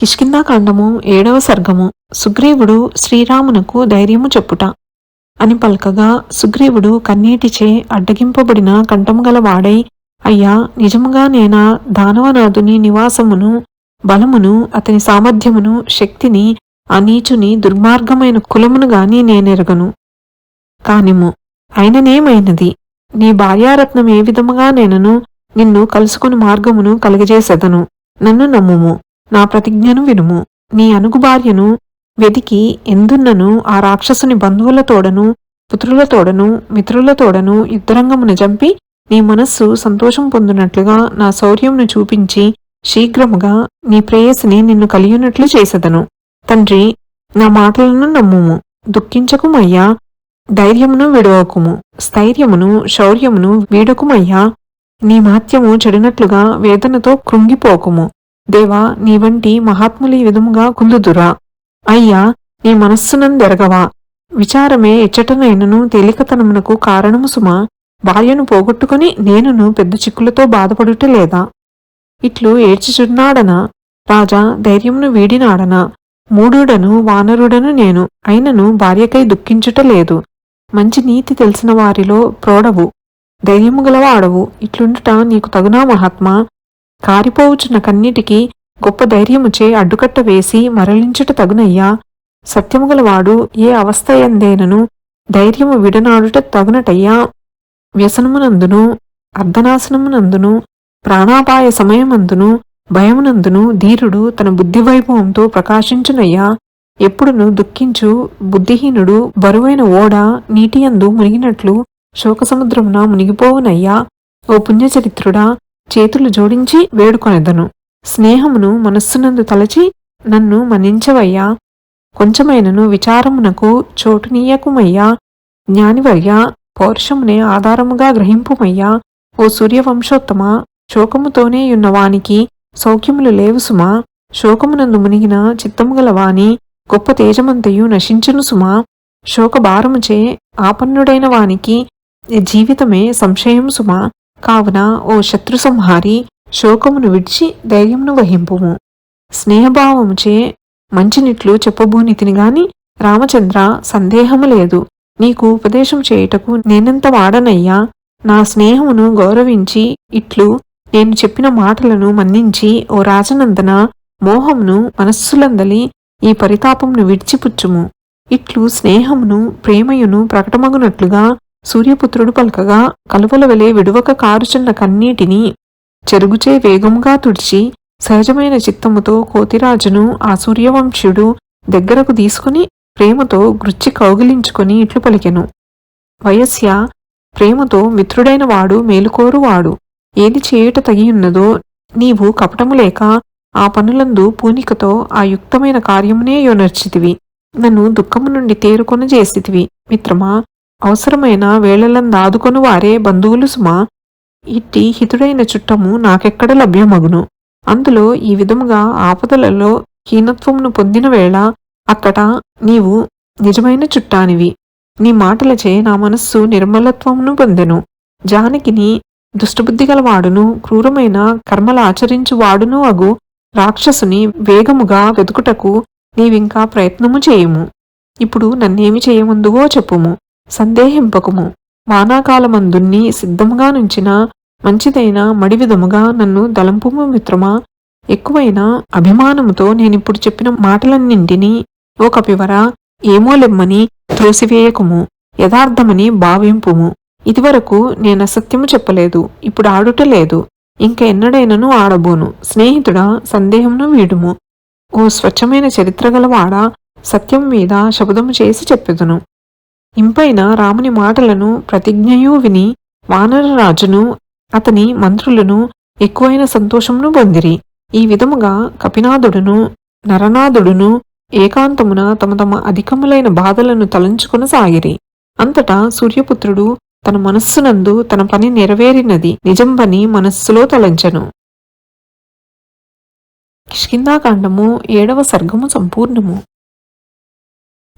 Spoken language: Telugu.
కిష్కిందాకాండము ఏడవ సర్గము. సుగ్రీవుడు శ్రీరామునకు ధైర్యము చెప్పుట. అని పలకగా సుగ్రీవుడు కన్నీటిచే అడ్డగింపబడిన కంఠము గలవాడై అయ్యా నిజముగా నేనా దానవనాథుని నివాసమును బలమును అతని సామర్థ్యమును శక్తిని ఆ నీచుని దుర్మార్గమైన కులమును గాని నేనెరగను. కానిము అయిననేమైనది? నీ భార్యారత్నం ఏ విధముగా నేనను నిన్ను కలుసుకుని మార్గమును కలుగజేసెదను. నన్ను నమ్ముము. నా ప్రతిజ్ఞను వినుము. నీ అనుగు భార్యను వెదికి ఎందున్నను ఆ రాక్షసుని బంధువులతోడను పుత్రులతోడను మిత్రులతోడను యుద్ధరంగమును చంపి నీ మనస్సు సంతోషం పొందినట్లుగా నా శౌర్యమును చూపించి శీఘ్రముగా నీ ప్రేయసిని నిన్ను కలియునట్లు చేసెదను. తండ్రి నా మాటలను నమ్ముము. దుఃఖించకుమయ్యా. ధైర్యమును విడవకుము. స్థైర్యమును శౌర్యమును వీడకుమయ్యా. నీ మాత్యము చెడినట్లుగా వేదనతో కృంగిపోకుము. దేవా నీ వంటి మహాత్ములు ఈ విధముగా కుందుదురా. అయ్యా నీ మనస్సునందెరగవా విచారమే ఎచ్చటనైనను తేలికతనమునకు కారణము సుమా. భార్యను పోగొట్టుకుని నేనును పెద్ద చిక్కులతో బాధపడుట లేదా ఇట్లు ఏడ్చిచున్నాడనా? రాజా ధైర్యమును వీడినాడనా? మూఢుడను వానరుడను నేను. అయినను భార్యకై దుఃఖించుట లేదు మంచి నీతి తెలిసిన వారిలో ప్రోడవు. ధైర్యము గలవాడవు. ఇట్లుండుట నీకు తగునా మహాత్మా. కారిపోవుచున్న కన్నిటికి గొప్ప ధైర్యముచే అడ్డుకట్ట వేసి మరలించుట తగునయ్యా. సత్యము గలవాడు ఏ అవస్థ ఎందేనను ధైర్యము విడనాడుట తగునటయ్యా. వ్యసనమునందును అర్ధనాశనమునందును ప్రాణాపాయ సమయమందును భయమునందును ధీరుడు తన బుద్ధి వైభవంతో ప్రకాశించునయ్యా. ఎప్పుడును దుఃఖించు బుద్ధిహీనుడు బరువైన ఓడ నీటియందు మునిగినట్లు శోకసముద్రమున మునిగిపోవునయ్యా. ఓ పుణ్యచరిత్రుడా చేతులు జోడించి వేడుకొనెదను. స్నేహమును మనస్సునందు తలచి నన్ను మన్నించవయ్యా. కొంచెమైనను విచారమునకు చోటునీయకుమయ్యా. జ్ఞానివర్యా పౌరుషమునే ఆధారముగా గ్రహింపుమయ్యా. ఓ సూర్యవంశోత్తమ శోకముతోనే యున్నవానికి సౌఖ్యములు లేవు సుమా. శోకమునందు మునిగిన చిత్తము గలవాని గొప్ప తేజమంతయు నశించును సుమా. శోకభారముచే ఆపన్నుడైన వానికి జీవితమే సంశయం సుమా. కావున ఓ శత్రు సంహారి శోకమును విడిచి ధైర్యమును వహింపుము. స్నేహభావముచే మంచినిట్లు చెప్పబూనితిని గాని రామచంద్ర సందేహము లేదు. నీకు ఉపదేశం చేయుటకు నేనెంత వాడనయ్యా? నా స్నేహమును గౌరవించి ఇట్లు నేను చెప్పిన మాటలను మన్నించి ఓ రాజనందన మోహమును మనస్సులందలి ఈ పరితాపమును విడిచిపుచ్చుము. ఇట్లు స్నేహమును ప్రేమయును ప్రకటమగునట్లుగా సూర్యపుత్రుడు పలకగా కలువల వెలే విడువక కారుచున్న కన్నీటిని చెరుగుచే వేగముగా తుడిచి సహజమైన చిత్తముతో కోతిరాజును ఆ సూర్యవంశుడు దగ్గరకు తీసుకుని ప్రేమతో గృచ్చి కౌగిలించుకొని ఇట్లు పలికెను. వయస్య ప్రేమతో మిత్రుడైన వాడు మేలుకోరువాడు. ఏది చేయుట తగియున్నదో నీవు కపటము లేక ఆ పనులందు పూనికతో ఆ యుక్తమైన కార్యమునే యోనర్చితివి. నన్ను దుఃఖము నుండి తేరుకొన చేసితివి మిత్రమా అవసరమైన వేళలందాదుకొను వారే బంధువులు సుమా. ఇట్టి హితుడైన చుట్టము నాకెక్కడ లభ్యమగును. అందులో ఈ విధముగా ఆపదలలో హీనత్వమును పొందిన వేళ అక్కడ నీవు నిజమైన చుట్టానివి. నీ మాటలచే నా మనస్సు నిర్మలత్వమును పొందెను. జానకిని దుష్టబుద్ధి గలవాడును క్రూరమైన కర్మలాచరించువాడును అగు రాక్షసుని వేగముగా వెతుకుటకు నీవింకా ప్రయత్నము చేయుము. ఇప్పుడు నన్నేమి చేయముందువో చెప్పుము. సందేహింపకుము. వానాకాలమందున్ని సిద్ధముగా నుంచిన మంచిదైన మడివిధముగా నన్ను దలంపుము మిత్రమా? ఎక్కువైన అభిమానముతో నేనిప్పుడు చెప్పిన మాటలన్నింటినీ ఓ కపివరా ఏమో లెమ్మని త్రోసివేయకుము యథార్థమని భావింపుము. ఇదివరకు నేను అసత్యము చెప్పలేదు ఇప్పుడు ఆడుట లేదు. ఇంక ఎన్నడైనను ఆడబోను స్నేహితుడా సందేహమును వీడుము. ఓ స్వచ్ఛమైన చరిత్ర గలవాడా సత్యం మీద శబదము చేసి చెప్పెదను. ఇంపైన రాముని మాటలను ప్రతిజ్ఞయూ విని వానరరాజును అతని మంత్రులను ఎక్కువైన సంతోషమును పొందిరి. ఈ విధముగా కపినాథుడును నరనాథుడును ఏకాంతమున తమ తమ అధికములైన బాధలను తలంచుకొనసాగిరి. అంతటా సూర్యపుత్రుడు తన మనస్సునందు తన పని నెరవేరినది నిజం పని మనస్సులో తలంచను. కిష్కిందాకాండము ఏడవ సర్గము సంపూర్ణము.